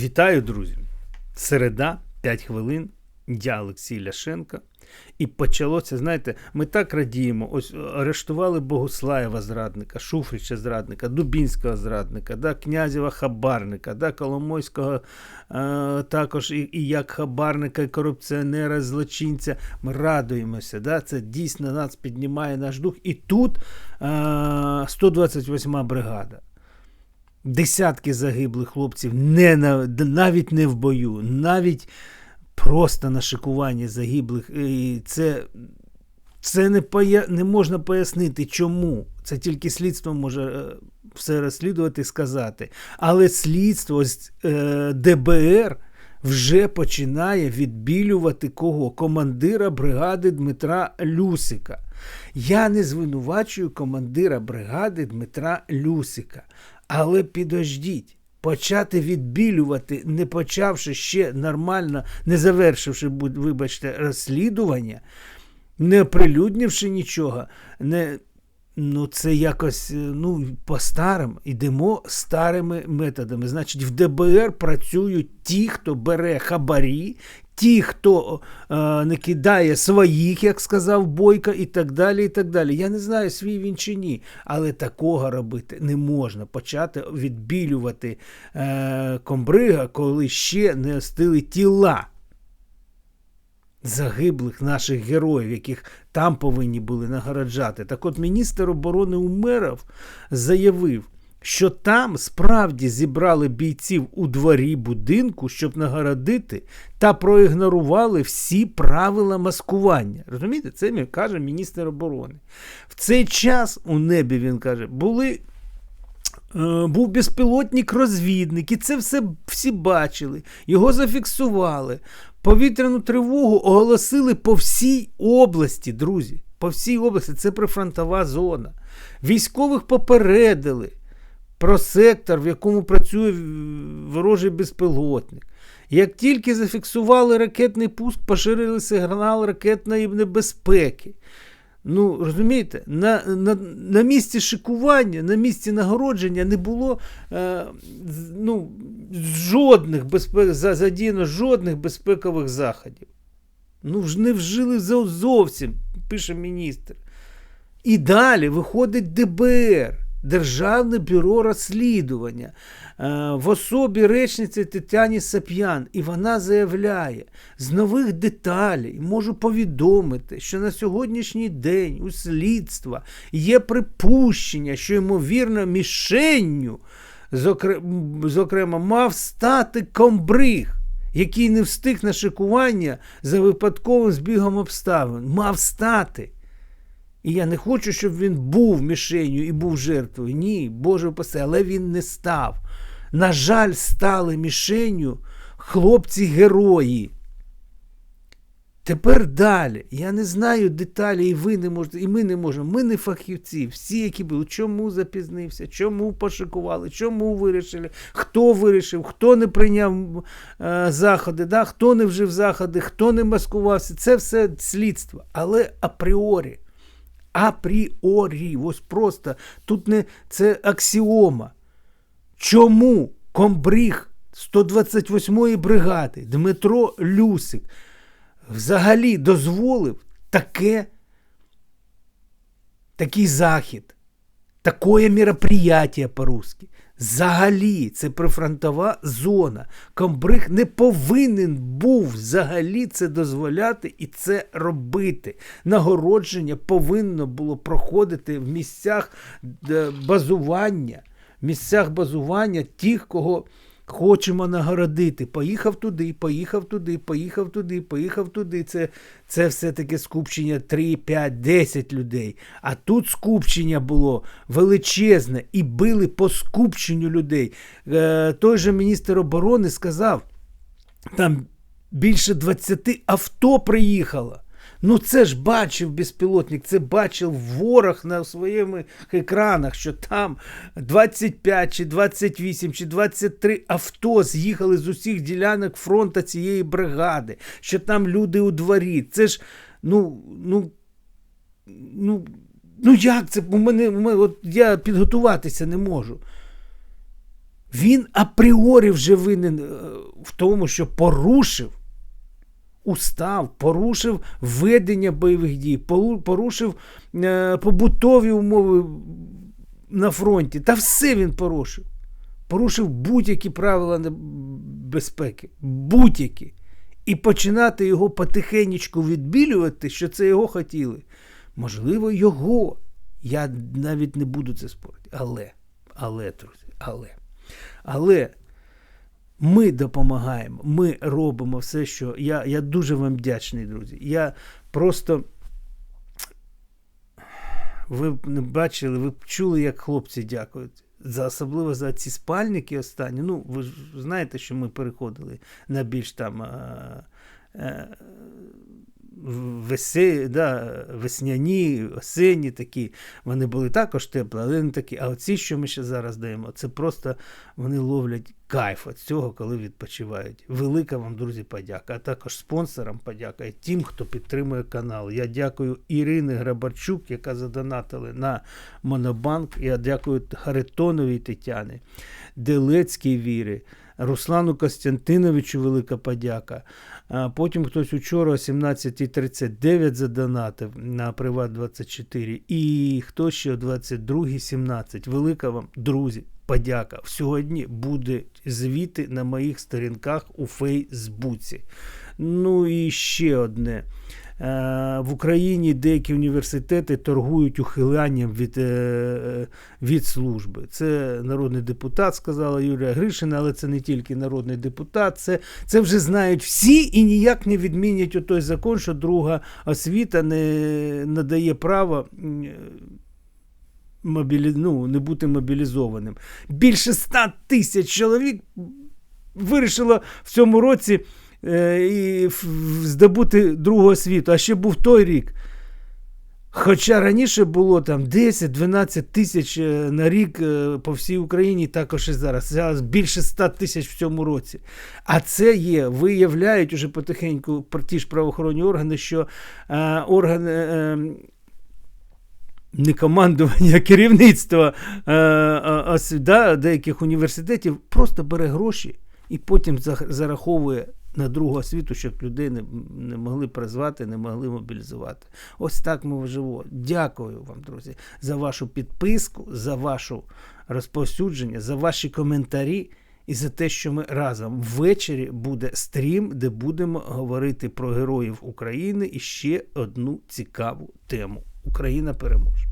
Вітаю, друзі! Середа, 5 хвилин. Я Олексій Ляшенко. І почалося, знаєте, ми так радіємо. Ось арештували Богуслаєва зрадника, Шуфрича зрадника, Дубінського зрадника, да, князєва хабарника, да, Коломойського е, також і, і як хабарника, і корупціонера, злочинця. Ми радуємося. Да, Це дійсно нас піднімає наш дух. І тут е, 128 бригада. Десятки загиблих хлопців не на, навіть не в бою, навіть просто на шикуванні загиблих. І це це не поя... не можна пояснити, чому. Це тільки слідство може е, все розслідувати і сказати. Але слідство з е, ДБР вже починає відбілювати кого? Командира бригади Дмитра Люсика. Я не звинувачую командира бригади Дмитра Люсика. Але підождіть, почати відбілювати, не почавши ще нормально, не завершивши, вибачте, розслідування, не оприлюднивши нічого, не, ну це якось ну, по-старим, йдемо старими методами. Значить, в ДБР працюють ті, хто бере хабарі, ті, хто е, не кидає своїх, як сказав Бойко, і так далі. і так далі. Я не знаю, свій він чи ні, але такого робити не можна. Почати відбілювати е, комбрига, коли ще не остили тіла. Загиблих наших героїв, яких там повинні були нагороджати. Так от міністр оборони Умеров заявив, що там справді зібрали бійців у дворі будинку, щоб нагородити, та проігнорували всі правила маскування. Розумієте, це каже міністр оборони. В цей час у небі він каже, були. Е, був безпілотник-розвідник, і це все всі бачили, його зафіксували. Повітряну тривогу оголосили по всій області, друзі. По всій області це прифронтова зона. Військових попередили про сектор, в якому працює ворожий безпілотник. Як тільки зафіксували ракетний пуск, поширили сигнал ракетної небезпеки. Ну, розумієте, на на, на місці шикування, на місці нагородження не було е, ну, жодних безпек, задіяно жодних безпекових заходів. Ну, не вжили зовсім, пише міністр. І далі виходить ДБР. Державне бюро розслідування е, в особі речниці Тетяні Сап'ян, і вона заявляє, з нових деталей можу повідомити, що на сьогоднішній день у слідства є припущення, що ймовірно мішенню, зокрема, мав стати комбриг. Який не встиг на шикування за випадковим збігом обставин, мав стати. І я не хочу, щоб він був мішенью і був жертвою. Ні, Боже пасе, але він не став. На жаль, стали мішенью хлопці-герої. Тепер далі. Я не знаю деталі, і ви не можете, і ми не можемо. Ми не фахівці. Всі, які були, чому запізнився, чому пошикували, чому вирішили, хто вирішив, хто не прийняв е, заходи, да? хто не вжив заходи, хто не маскувався. Це все слідство. Але апріорі апріорі. Ось просто тут не це аксіома. Чому комбріг 128-ї бригади Дмитро Люсик взагалі дозволив таке, такий захід, такое мероприятие по-русски? Взагалі, це прифронтова зона. Комбриг не повинен був взагалі це дозволяти і це робити. Нагородження повинно було проходити в місцях базування, місцях базування тих, кого хочемо нагородити. Поїхав туди, поїхав туди, поїхав туди, поїхав туди. Це це все-таки скупчення 3, 5, 10 людей. А тут скупчення було величезне і били по скупченню людей. Е, Той же міністр оборони сказав, там більше 20 авто приїхало. Ну це ж бачив безпілотник, це бачив ворог на своїх екранах, що там 25 чи 28 чи 23 авто з'їхали з усіх ділянок фронту цієї бригади, що там люди у дворі. Це ж, ну, ну, ну, ну як це? У мене, у мене от Я підготуватися не можу. Він апріорі вже винен е, в тому, що порушив устав, порушив ведення бойових дій, порушив е, побутові умови на фронті. Та все він порушив. Порушив будь-які правила безпеки. Будь-які. І починати його потихенечку відбілювати, що це його хотіли. Можливо, його. Я навіть не буду це спорити. Але, але, друзі, але. Але ми допомагаємо, ми робимо все, що. Я, я дуже вам вдячний, друзі. Я просто. Ви бачили, ви чули, як хлопці дякують. За особливо за ці спальники останні. Ну, ви ж знаєте, що ми переходили на більш там. А, а, Весе, да, весняні, осенні такі, вони були також теплі, але не такі. А оці, що ми ще зараз даємо, це просто вони ловлять кайф від цього, коли відпочивають. Велика вам, друзі, подяка. А також спонсорам подяка і тим, хто підтримує канал. Я дякую Ірині Грабарчук, яка задонатили на Монобанк. Я дякую Харитоновій Тетяні, Делецькій Вірі. Руслану Костянтиновичу велика подяка. Потім хтось учора о 17.39 задонатив на Приват 24. І хто ще о 22.17. Велика вам, друзі, подяка. Сьогодні буде звіти на моїх сторінках у Фейсбуці. Ну і ще одне. Е, В Україні деякі університети торгують ухилянням від, е, від служби. Це народний депутат, сказала Юлія Гришина, але це не тільки народний депутат, це, це вже знають всі і ніяк не відмінять той закон, що друга освіта не надає права. Мобілі... Ну, не бути мобілізованим. Більше 100 тисяч чоловік вирішило в цьому році е, і в- в- здобути другу освіту, а ще був той рік. Хоча раніше було там 10-12 тисяч е, на рік е, по всій Україні, також і зараз. Зараз більше 100 тисяч в цьому році. А це є, виявляють уже потихеньку ті ж правоохоронні органи, що е, органи. Е, не командування, а керівництво е, е, да, деяких університетів просто бере гроші і потім зараховує на другу освіту, щоб людей не, не могли призвати, не могли мобілізувати. Ось так ми живемо. Дякую вам, друзі, за вашу підписку, за вашу розповсюдження, за ваші коментарі. І за те, що ми разом ввечері буде стрім, де будемо говорити про героїв України і ще одну цікаву тему. Україна переможе.